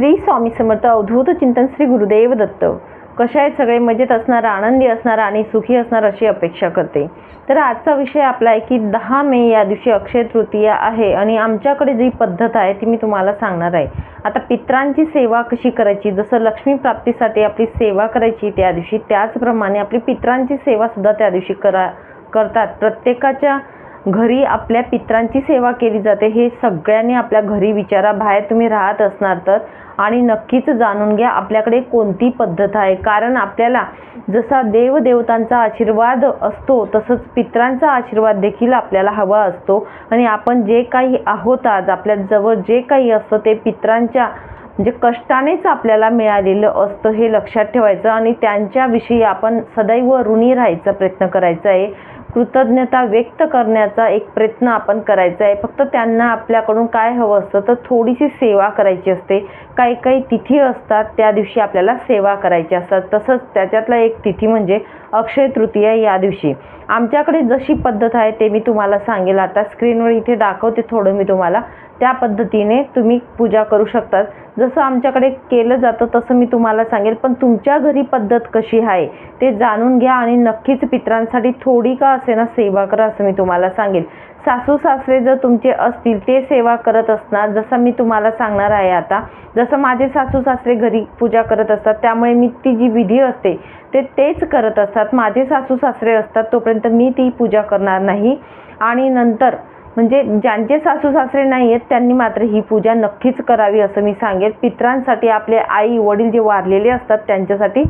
श्री स्वामी समर्थ अवधूत चिंतन श्री गुरुदेव दत्त. कशा आहेत सगळे मजेत असणार आनंदी असणार आणि सुखी असणार अशी अपेक्षा करते. तर आजचा विषय आपला आहे की दहा मे या दिवशी अक्षय तृतीया आहे आणि आमच्याकडे जी पद्धत आहे ती मी तुम्हाला सांगणार आहे. आता पित्रांची सेवा कशी करायची? जसं लक्ष्मी प्राप्तीसाठी आपली सेवा करायची त्या दिवशी त्याचप्रमाणे आपली पित्रांची सेवा सुद्धा त्या दिवशी करा करतात. प्रत्येकाच्या घरी आपल्या पित्रांची सेवा केली जाते. हे सगळ्यांनी आपल्या घरी विचारा बाहेर तुम्ही राहत असणार तर. आणि नक्कीच जाणून घ्या आपल्याकडे कोणती पद्धत आहे. कारण आपल्याला जसा देवदेवतांचा आशीर्वाद असतो तसंच पित्रांचा आशीर्वाद देखील आपल्याला हवा असतो. आणि आपण जे काही आहोत आज आपल्या जवळ जे काही असतं ते पित्रांच्या म्हणजे कष्टानेच आपल्याला मिळालेलं असतं हे लक्षात ठेवायचं आणि त्यांच्याविषयी आपण सदैव ऋणी राहायचा प्रयत्न करायचा आहे. कृतज्ञता व्यक्त करण्याचा एक प्रयत्न आपण करायचा आहे. फक्त त्यांना आपल्याकडून काय हवं असतं तर थोडीशी सेवा करायची असते. काही काही तिथी असतात त्या दिवशी आपल्याला सेवा करायची असतात. तसंच त्याच्यातला एक तिथी म्हणजे अक्षय तृतीया या दिवशी. आमच्याकडे जशी पद्धत आहे ते मी तुम्हाला सांगेल. आता स्क्रीनवर इथे दाखवते थोडं मी तुम्हाला त्या पद्धतीने तुम्ही पूजा करू शकतात. जसं आमच्याकडे केलं जातं तसं मी तुम्हाला सांगेल. पण तुमच्या घरी पद्धत कशी आहे ते जाणून घ्या आणि नक्कीच पित्रांसाठी थोडी का असे ना सेवा करा असं मी तुम्हाला सांगेल. सासू सासरे जर तुमचे असतील ते सेवा करत असणार. जसं मी तुम्हाला सांगणार आहे आता जसं माझे सासू सासरे घरी पूजा करत असतात त्यामुळे मी ती जी विधी असते ते तेच करत असतात. माझे सासू सासरे असतात तोपर्यंत मी ती पूजा करणार नाही. आणि नंतर म्हणजे ज्यांचे सासू सासरे नाही आहेत त्यांनी मात्र ही पूजा नक्कीच करावी असं मी सांगेल पित्रांसाठी आपले आई वडील जे वारलेले असतात त्यांच्यासाठी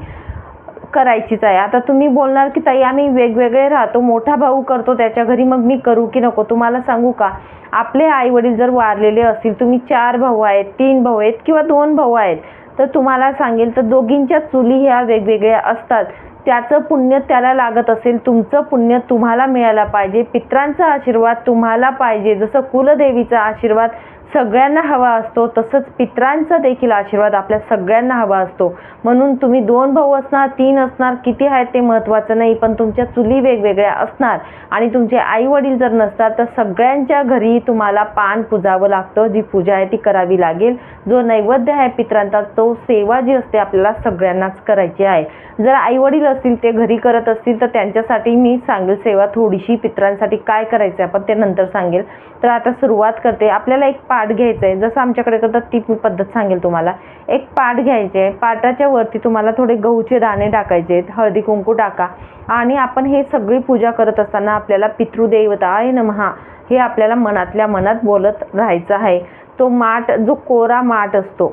करायचीच आहे. आता तुम्ही बोलणार की ताई आम्ही वेगवेगळे राहतो मोठा भाऊ करतो त्याच्या घरी मग मी करू की नको? तुम्हाला सांगू का? आपले आई वडील जर वारलेले असतील तुम्ही चार भाऊ आहेत तीन भाऊ आहेत किंवा दोन भाऊ आहेत तर तुम्हाला सांगेल तर दोघींच्या चुली ह्या वेगवेगळ्या असतात. त्याचं पुण्य त्याला लागत असेल तुमचं पुण्य तुम्हाला मिळायला पाहिजे पित्रांचा आशीर्वाद तुम्हाला पाहिजे. जसं कुलदेवीचा आशीर्वाद सगळ्यांना हवा असतो तसंच पित्रांचा देखील आशीर्वाद आपल्या सगळ्यांना हवा असतो. म्हणून तुम्ही दोन भाऊ असणार तीन असणार किती आहेत ते महत्त्वाचं नाही पण तुमच्या चुली वेगवेगळ्या असणार. आणि तुमचे आई वडील जर नसतात तर सगळ्यांच्या घरी तुम्हाला पान पुजावं लागतं. जी पूजा आहे ती करावी लागेल. जो नैवेद्य आहे पित्रांचा तो सेवा जी असते आपल्याला सगळ्यांनाच करायची आहे. जर आई वडील असतील ते घरी करत असतील तर त्यांच्यासाठी मी सांगेल सेवा थोडीशी पित्रांसाठी काय करायचं आहे आपण ते नंतर सांगेल. तर आता सुरुवात करते. आपल्याला एक पाट घ्यायचं आहे जसं आमच्याकडे करतात ती मी पद्धत सांगेल तुम्हाला. एक पाट घ्यायचे आहे पाटाच्या वरती तुम्हाला थोडे गहूचे दाणे टाकायचे आहेत. हळदी कुंकू टाका. आणि आपण हे सगळी पूजा करत असताना आपल्याला पितृदेवता आहे नमहा हे आपल्याला मनातल्या मनात बोलत राहायचं आहे. तो माठ जो कोरा माठ असतो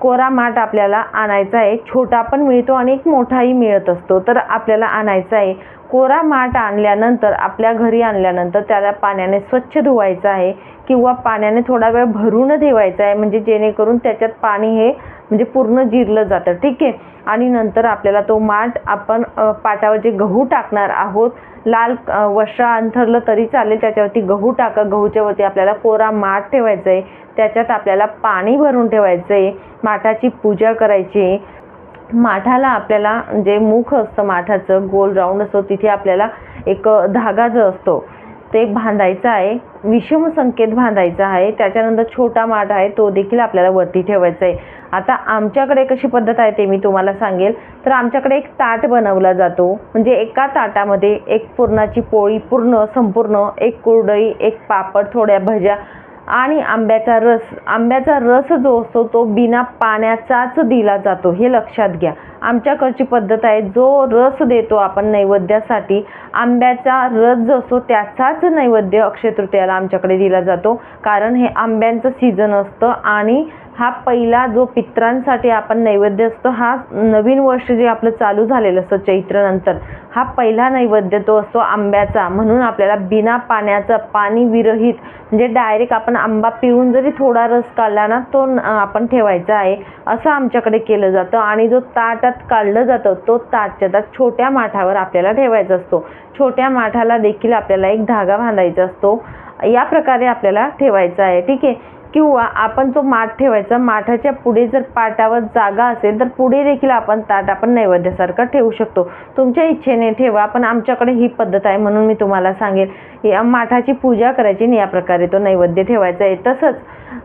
कोरा माठ आपल्याला आणायचा आहे. छोटा पण मिळतो आणि एक मोठाही मिळत असतो. तर आपल्याला आणायचा आहे. कोरा माठ आणल्यानंतर आपल्या घरी आणल्यानंतर त्याला पाण्याने स्वच्छ धुवायचं आहे किंवा पाण्याने थोडा वेळ भरून ठेवायचा आहे. म्हणजे जेणेकरून त्याच्यात पाणी हे म्हणजे पूर्ण जिरलं जातं ठीक आहे? आणि नंतर आपल्याला तो माठ आपण पाटावर जे गहू टाकणार आहोत लाल वशा अंथरलं तरी चालेल त्याच्यावरती गहू टाका. गहूच्या वरती आपल्याला कोरा माठ ठेवायचा आहे. त्याच्यात आपल्याला पाणी भरून ठेवायचं आहे. माठाची पूजा करायची आहे. माठाला आपल्याला जे मुख असतं माठाचं गोल राऊंड असतो तिथे आपल्याला एक धागा जो असतो ते बांधायचं आहे विषम संकेत बांधायचा आहे त्याच्यानंतर छोटा माठ आहे तो देखील आपल्याला वरती ठेवायचा आहे. आता आमच्याकडे कशी पद्धत आहे ते मी तुम्हाला सांगेल. तर आमच्याकडे एक ताट बनवला जातो. म्हणजे एका ताटामध्ये एक पुरणाची पोळी पूर्ण संपूर्ण एक कुरडई एक पापड थोड्या भज्या आणि आंब्याचा रस आंब्याचा रस जो असतो तो बिना पाण्याचाच दिला जातो. हे लक्षात घ्या. आमच्याकडची पद्धत आहे जो रस देतो आपण नैवेद्यासाठी आंब्याचा रस जो असतो त्याचाच नैवेद्य अक्षय तृतीयाला आमच्याकडे दिला जातो. कारण हे आंब्यांचं सीझन असतं आणि हा पहिला जो पित्रांसाठी आपण नैवेद्य असतो हा नवीन वर्ष जे आपलं चालू झालेलं असतं चैत्रनंतर हा पहिला नैवेद्य तो असतो आंब्याचा. म्हणून आपल्याला बिना पाण्याचा पाणी विरहित म्हणजे डायरेक्ट आपण आंबा पिळून जरी थोडा रस काढला ना तो आपण ठेवायचा आहे असं आमच्याकडे केलं जातं. आणि जो ताटात काढलं जातं तो ताटच्या ताट छोट्या माठावर आपल्याला ठेवायचा असतो. छोट्या माठाला देखील आपल्याला एक धागा बांधायचा असतो. या प्रकारे आपल्याला ठेवायचा आहे. ठीक आहे? किंवा आपण जो माठ ठेवायचा. माठाच्या पुढे जर पाटावर जागा असेल तर पुढे देखील आपण ताट आपण नैवेद्यासारखं ठेवू शकतो. तुमच्या इच्छेने ठेवा पण आमच्याकडे ही पद्धत आहे म्हणून मी तुम्हाला सांगेल या माठाची पूजा करायची आणि या प्रकारे तो नैवेद्य ठेवायचा आहे. तसंच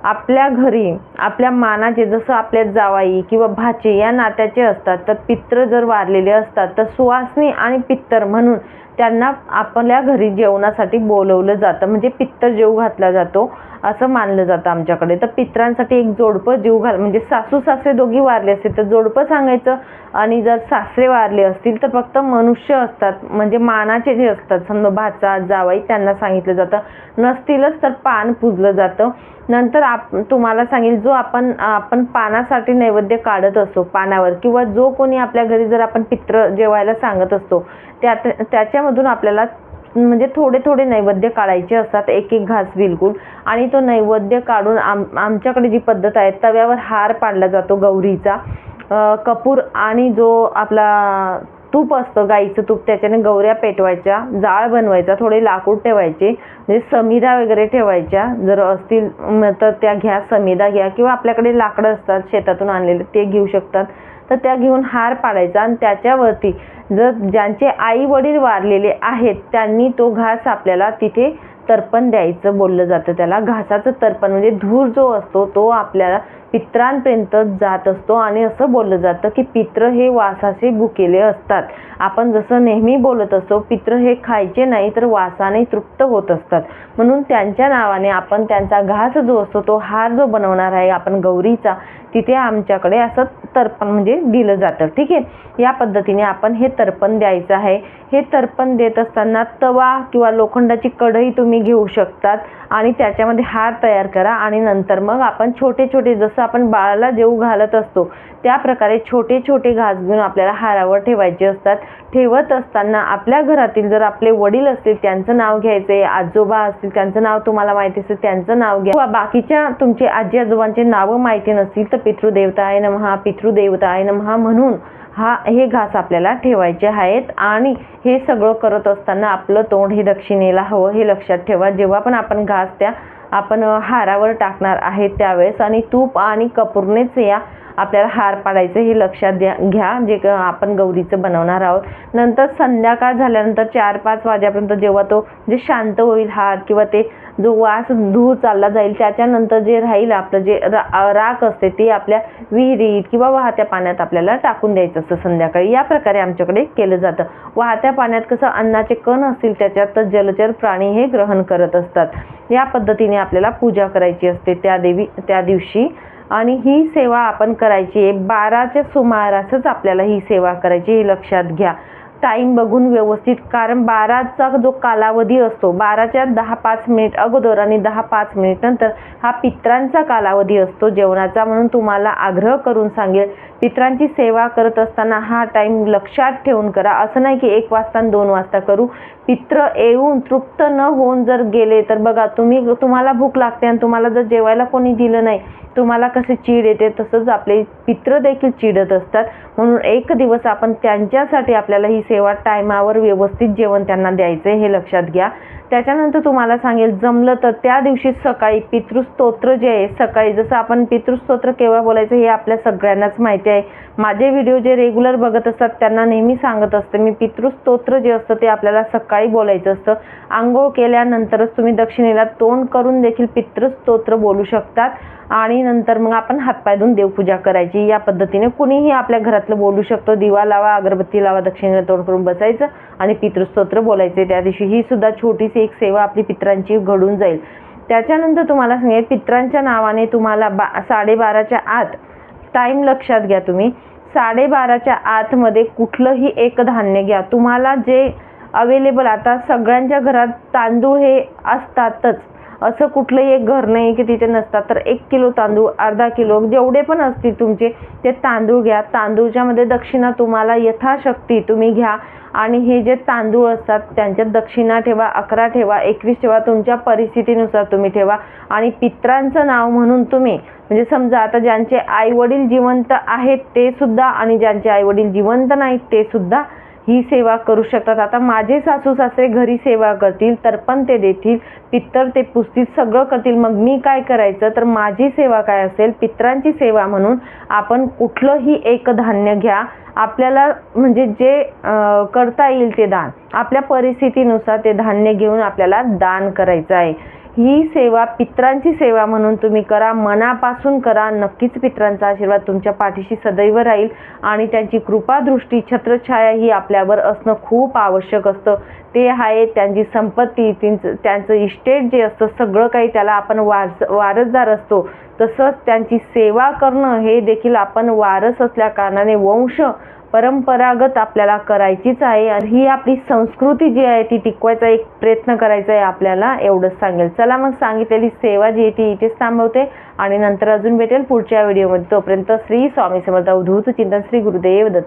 आपल्या घरी आपल्या मानाचे जसं आपल्या जावाई किंवा भाचे या नात्याचे असतात तर पित्र जर वारलेले असतात तर सुवासनी आणि पित्तर म्हणून त्यांना आपल्या घरी जेवणासाठी बोलवलं जातं. म्हणजे पित्तर जेव घातला जातो असं मानलं जातं आमच्याकडे. तर पित्रांसाठी एक जोडपं जीव घाल म्हणजे सासू सासरे दोघी वारले असते तर जोडपं सांगायचं आणि जर सासरे वारले असतील तर फक्त मनुष्य असतात. म्हणजे मानाचे जे असतात समजा भाचा जावाई त्यांना सांगितलं जातं. नसतीलच तर पान पुजलं जातं. नंतर आप तुम्हाला सांगेल जो आपण आपण पानासाठी नैवेद्य काढत असतो पानावर किंवा जो कोणी आपल्या घरी जर आपण पित्र जेवायला सांगत असतो त्या त्याच्यामधून आपल्याला म्हणजे थोडे थोडे नैवेद्य काढायचे असतात. एक एक घास बिलकुल. आणि तो नैवेद्य काढून आम आमच्याकडे जी पद्धत आहे तव्यावर हार पाडला जातो गौरीचा. कपूर आणि जो आपला तूप असतं गाईचं तूप त्याच्याने गौऱ्या पेटवायच्या जाळ बनवायचा थोडे लाकूड ठेवायचे म्हणजे समिधा वगैरे ठेवायच्या. जर असतील तर त्या घ्या समिधा घ्या किंवा आपल्याकडे लाकडं असतात शेतातून आणलेले ते घेऊ शकतात. तर त्या घेऊन हार पाडायचा आणि त्याच्यावरती जर ज्यांचे आई वडील वारलेले आहेत त्यांनी तो घास आपल्याला तिथे तर्पण द्यायचं बोललं जातं. त्याला घासाचं तर्पण म्हणजे धूर जो असतो तो आपल्याला पित्रांपर्यंत जात असतो आणि असं बोललं जातं की पित्र हे वासाचे भुकेले असतात. आपण जसं नेहमी बोलत असतो पित्र हे खायचे नाही तर वासाने तृप्त होत असतात. म्हणून त्यांच्या नावाने आपण त्यांचा घास जो असतो तो हार जो बनवणार आहे आपण गौरीचा तिथे आमच्याकडे असं तर्पण म्हणजे दिलं जातं. ठीक आहे? या पद्धतीने आपण हे तर्पण द्यायचं आहे. हे तर्पण देत असताना तवा किंवा लोखंडाची कढई तुम्ही घेऊ शकतात आणि त्याच्यामध्ये हार तयार करा आणि नंतर मग आपण छोटे छोटे जसं आपण बाळाला जेऊ घालत असतो. त्या प्रकारे छोटे छोटे घास घेऊन आपल्याला हारावर ठेवायचे असतात. ठेवत असताना आपल्या घरातील जर आपले वडील असतील त्यांचं नाव घ्यायचे आजोबा असतील त्यांचं नाव तुम्हाला माहिती असेल त्यांचं नाव घ्या. किंवा बाकीच्या तुमचे आजी आजोबांचे नावं माहिती नसतील तर पितृदेवता आहे नमहा पितृदेवता आहे नमहा म्हणून हा हे घास आपल्याला ठेवायचे आहेत. आणि हे सगळं करत असताना आपलं तोंड हे दक्षिणेला हवं हे लक्षात ठेवा. जेव्हा पण आपण घास त्या आपण हारावर टाकणार आहे त्यावेळेस. आणि तूप आणि कपूरनेच या आपल्याला हार पाडायचं हे लक्षात द्या घ्या. म्हणजे, जे आपण गौरीचं बनवणार आहोत. नंतर संध्याकाळ झाल्यानंतर चार पाच वाजेपर्यंत जेव्हा तो जे शांत होईल हार किंवा ते जो वास धूर चालला जाईल त्याच्यानंतर जे राहील आपलं जे राख असते ते आपल्या विहिरीत किंवा वाहत्या पाण्यात आपल्याला टाकून द्यायचं असतं संध्याकाळी. या प्रकारे आमच्याकडे केलं जातं. वाहत्या पाण्यात कसं अन्नाचे कण असतील त्याच्यात तर जलचर प्राणी हे ग्रहण करत असतात. या पद्धतीने आपल्याला पूजा करायची असते त्या देवी त्या दिवशी. आणि ही सेवा आपण करायची आहे. बाराच्या सुमारासच आपल्याला ही सेवा करायची हे लक्षात घ्या. टाईम बघून व्यवस्थित कारण बाराचा जो कालावधी असतो बाराच्या दहा पाच मिनिट अगोदर आणि दहा पाच मिनिट नंतर हा पित्रांचा कालावधी असतो जेवणाचा म्हणून तुम्हाला आग्रह करून सांगेल पित्रांची सेवा करत असताना हा टाईम लक्षात ठेवून करा. असं नाही की एक वाजता आणि दोन वाजता करू. पित्र येऊन तृप्त न होऊन जर गेले तर बघा तुम्ही तुम्हाला भूक लागते आणि तुम्हाला जर जेवायला कोणी दिलं नाही तुम्हाला कसे चीड येते तसंच आपले पित्र देखील चिडत असतात. म्हणून एक दिवस आपण त्यांच्यासाठी आपल्याला ही सेवा टायमावर व्यवस्थित जेवण त्यांना द्यायचं हे लक्षात घ्या. त्याच्यानंतर तुम्हाला सांगेल जमलं तर त्या दिवशी सकाळी पितृस्तोत्र जे आहे सकाळी जसं आपण पितृस्तोत्र केव्हा बोलायचं हे आपल्या सगळ्यांनाच माहिती आहे. माझे व्हिडिओ जे रेग्युलर बघत असतात त्यांना नेहमी सांगत असते मी पितृस्तोत्र जे असतं ते आपल्याला सकाळी बोलायचं असतं. आंघोळ केल्यानंतरच तुम्ही दक्षिणेला तोंड करून देखील पितृस्तोत्र बोलू शकतात. आणि नंतर मग आपण हातपाय धुवून देवपूजा करायची. या पद्धतीने कुणीही आपल्या घरातलं बोलू शकतो. दिवा लावा अगरबत्ती लावा दक्षिणेला तोंड करून बसायचं आणि पितृस्तोत्र बोलायचे. त्या दिवशी ही सुद्धा छोटीशी एक सेवा आपली पित्रांची घडून जाईल. त्याच्यानंतर तुम्हाला सांगेल पित्रांच्या नावाने तुम्हाला बा साडेबाराच्या आत टाईम लक्षात घ्या तुम्ही. साडेबाराच्या आतमध्ये कुठलंही एक धान्य घ्या. तुम्हाला जे अवेलेबल आता सगळ्यांच्या घरात तांदूळ हे असतातच. असं कुठलंही एक घर नाही की तिथे नसतात. तर एक किलो तांदूळ अर्धा किलो जेवढे पण असतील तुमचे ते तांदूळ घ्या. तांदूळच्यामध्ये दक्षिणा तुम्हाला यथाशक्ती तुम्ही घ्या. आणि हे जे तांदूळ असतात त्यांच्यात दक्षिणा ठेवा अकरा ठेवा एकवीस ठेवा तुमच्या परिस्थितीनुसार तुम्ही ठेवा. आणि पित्रांचं नाव म्हणून तुम्ही म्हणजे समजा आता ज्यांचे आईवडील जिवंत आहेत ते सुद्धा आणि ज्यांचे आईवडील जिवंत नाहीत ते सुद्धा ही सेवा करू शकतात. आता माझे सासू सासरे घरी सेवा करतील तर पण ते देतील पित्तर ते पुसतील सगळं करतील. मग मी काय करायचं? तर माझी सेवा काय असेल? पित्रांची सेवा म्हणून आपण कुठलंही एक धान्य घ्या. आपल्याला म्हणजे जे करता येईल ते दान. आपल्या परिस्थितीनुसार ते धान्य घेऊन आपल्याला दान करायचं आहे. ही सेवा पित्रांची सेवा म्हणून तुम्ही करा मनापासून करा. नक्कीच पित्रांचा आशीर्वाद तुमच्या पाठीशी सदैव राहील आणि त्यांची कृपादृष्टी छत्रछाया ही आपल्यावर असणं खूप आवश्यक असतं. ते आहे त्यांची संपत्ती त्यांचं त्यांचं इस्टेट जे असतं सगळं काही त्याला आपण वारस वारसदार असतो. तसंच त्यांची सेवा करणं हे देखील आपण वारस असल्या कारणाने वंश परंपरागत आपल्याला करायचीच आहे आणि ही आपली संस्कृती जी आहे ती टिकवायचा एक प्रयत्न करायचा आहे आपल्याला एवढंच सांगेल. चला मग सांगितलेली सेवा जी आहे ती इथेच थांबवते आणि नंतर अजून भेटेल पुढच्या व्हिडिओमध्ये. तोपर्यंत श्री स्वामी समर्थ अवधूत चिंतन श्री गुरुदेव दत्त.